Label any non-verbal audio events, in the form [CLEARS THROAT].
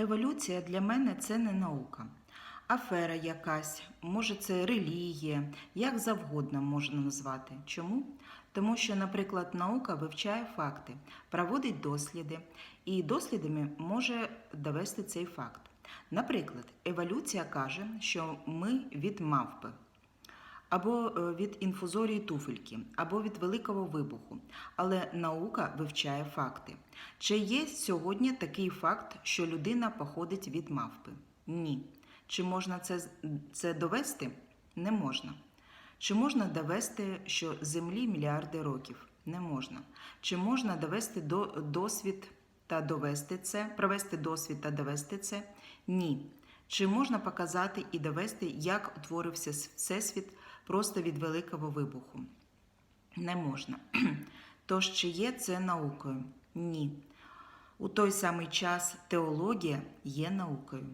Еволюція для мене це не наука. Афера якась, може це релігія, як завгодно можна назвати. Чому? Тому що, наприклад, наука вивчає факти, проводить досліди, і дослідами може довести цей факт. Наприклад, еволюція каже, що ми від мавпи, або е, від інфузорії туфельки, або від великого вибуху. Але наука вивчає факти. Чи є сьогодні такий факт, що людина походить від мавпи? Ні. Чи можна це, це довести? Не можна. Чи можна довести, що Землі мільярди років? Не можна. Чи можна довести до, досвід та довести це, провести досвід та довести це? Ні. Чи можна показати і довести, як утворився Всесвіт просто від великого вибуху? Не можна. [CLEARS THROAT] Тож, чи є це наукою? Ні. У той самий час теологія є наукою.